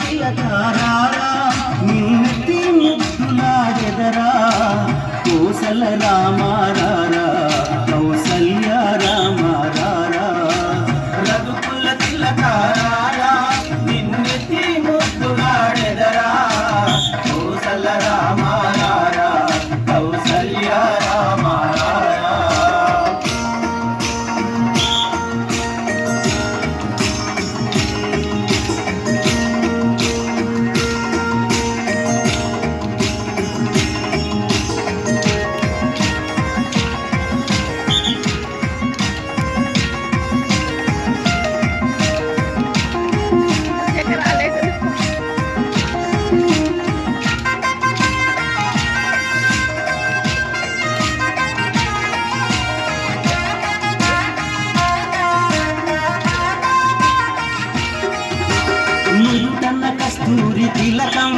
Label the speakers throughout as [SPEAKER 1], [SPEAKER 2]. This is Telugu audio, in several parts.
[SPEAKER 1] తిలకారారా నిన్నెత్తి ముద్దులాడెదరా కోసల రామారారా కౌసల్య రామారారా? రఘుకుల తిలకారారా నిన్నెత్తి ముద్దులాడెదరా కోసల రామారారా తిలకం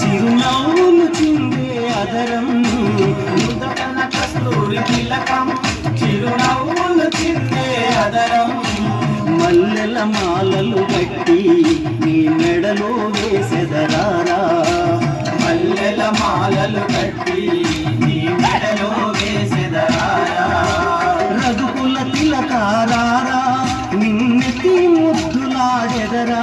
[SPEAKER 1] చిరునవ్వులు చిందే అదరం. నుదుటన్న కస్తూరి తిలకం చిరునవ్వులు చిందే అదరం. మల్లెల మాలలు కట్టి నీ మెడలో వేసెదరారా మల్లెల మాలలు కట్టి నీ మెడలో వేసెదరారా రఘుకుల తిలకారారా నిన్నెత్తి ముద్దులాడెదరా.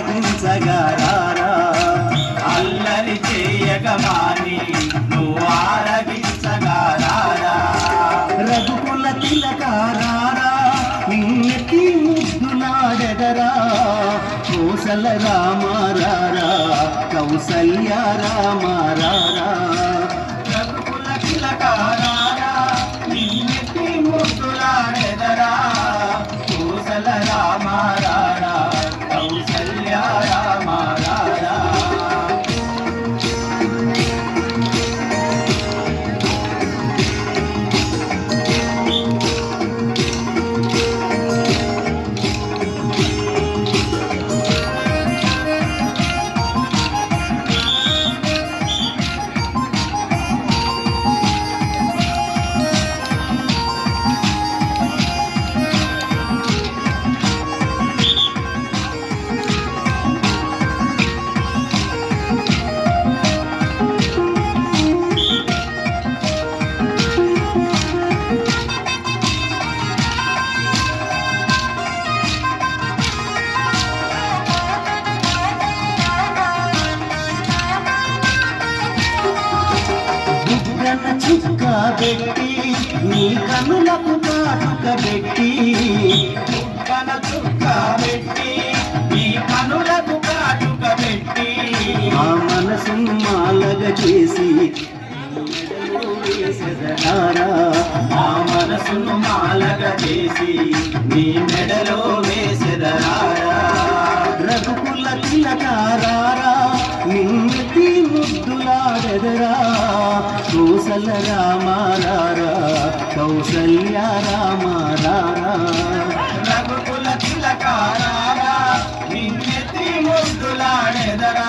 [SPEAKER 1] ఆరగించగరారా? అల్లరి చేయక మాని నువ్వు ఆరగించగరారా? రఘుకుల తిలకారారా నిన్నెత్తి ముద్దులాడెదరా కోసల రామారా కౌసల్య రామారారా? బుగ్గన పెట్టి నీ కనులకు కాటుక పెట్టి చుక్కన చుక్క పెట్టి నీ కనులకు కాటుక పెట్టి ఆ మనసు మాలగ చేసి వేసెదరారా. ఆ మనసును మాలగ చేసి నీ మెడలో వేసెదరారా కోసల రామారారా కౌసల్య రామారారా. రఘుకుల తిలకారారా నిన్నెత్తి ముద్దులాడెదరా